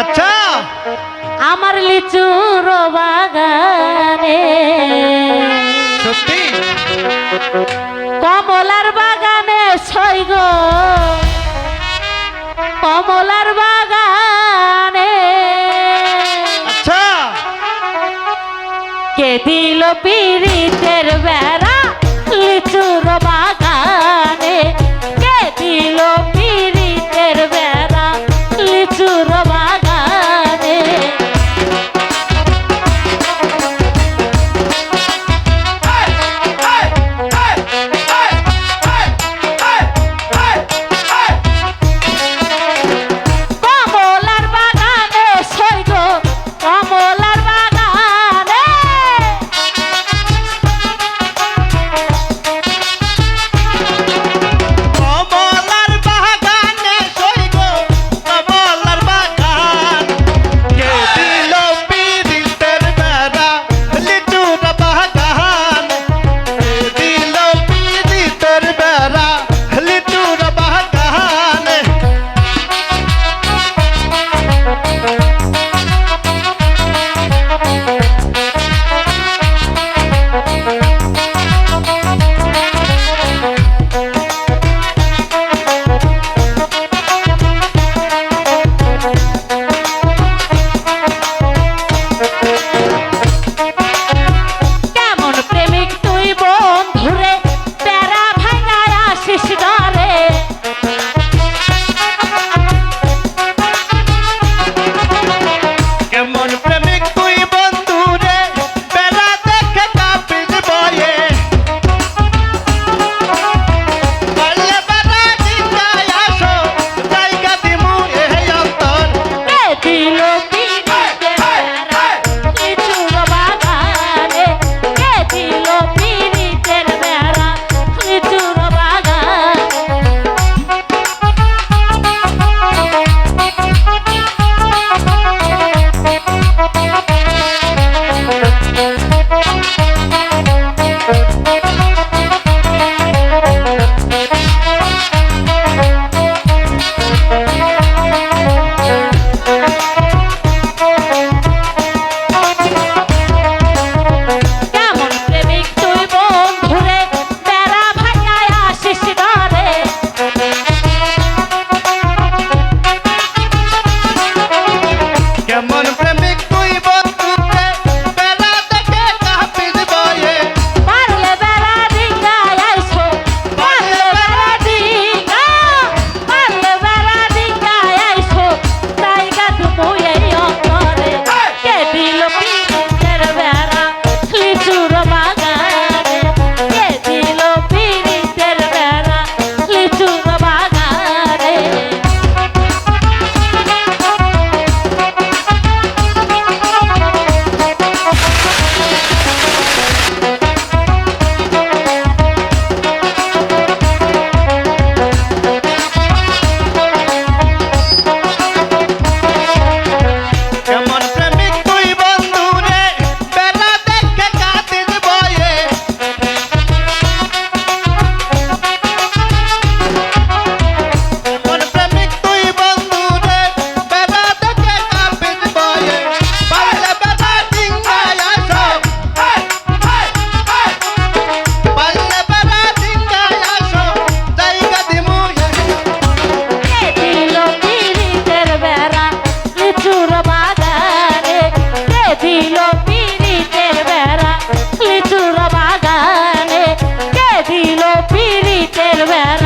আচ্ছা। আমার লিচুর বাগানে। সত্যি? কমলার বাগানে সৈগ কমলার বাগানে। আচ্ছা। কে দিল পিড়িতের বেড়া লিচুর বাগানে? কে দিল i'm smile. রাতের বেলা